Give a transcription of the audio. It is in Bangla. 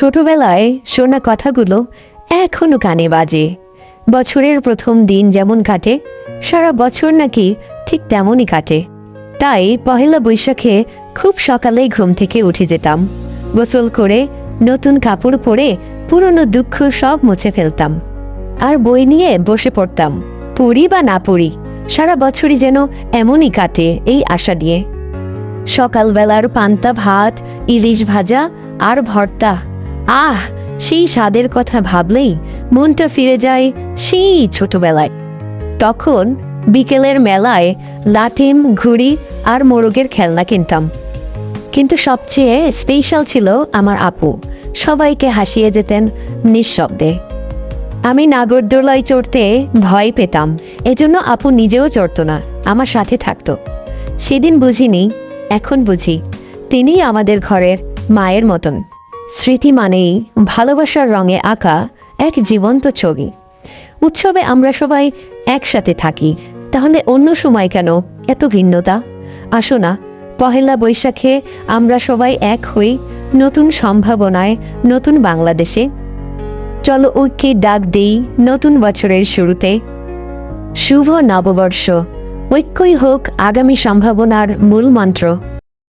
ছোটবেলায় শোনা কথাগুলো এখনও কানে বাজে। বছরের প্রথম দিন যেমন কাটে, সারা বছর নাকি ঠিক তেমনই কাটে। তাই পহেলা বৈশাখে খুব সকালেই ঘুম থেকে উঠে যেতাম। গোসল করে নতুন কাপড় পরে পুরনো দুঃখ সব মুছে ফেলতাম। আর বই নিয়ে বসে পড়তাম, পড়ি বা না পড়ি, সারা বছরই যেন এমনই কাটে এই আশা দিয়ে। সকালবেলার পান্তা ভাত, ইলিশ ভাজা আর ভর্তা আহ, সেই স্বাদের কথা ভাবলেই মনটা ফিরে যায় সেই ছোটবেলায়। তখন বিকেলের মেলায় লাটিম, ঘুড়ি আর মোরগের খেলনা কিনতাম। কিন্তু সবচেয়ে স্পেশাল ছিল আমার আপু। সবাইকে হাসিয়ে যেতেন নিঃশব্দে। আমি নাগরদোলায় চড়তে ভয় পেতাম, এজন্য আপু নিজেও চড়ত না, আমার সাথে থাকত। সেদিন বুঝিনি, এখন বুঝি তিনি আমাদের ঘরের মায়ের মতন। স্মৃতি মানেই ভালোবাসার রঙে আঁকা এক জীবন্ত ছবি। উৎসবে আমরা সবাই একসাথে থাকি, তাহলে অন্য সময় কেন এত ভিন্নতা? আসো না, পহেলা বৈশাখে আমরা সবাই এক হই নতুন সম্ভাবনায়, নতুন বাংলাদেশে। চলো ঐক্যে ডাক দেই নতুন বছরের শুরুতে। শুভ নববর্ষ, ঐক্যই হোক আগামী সম্ভাবনার মূল মন্ত্র।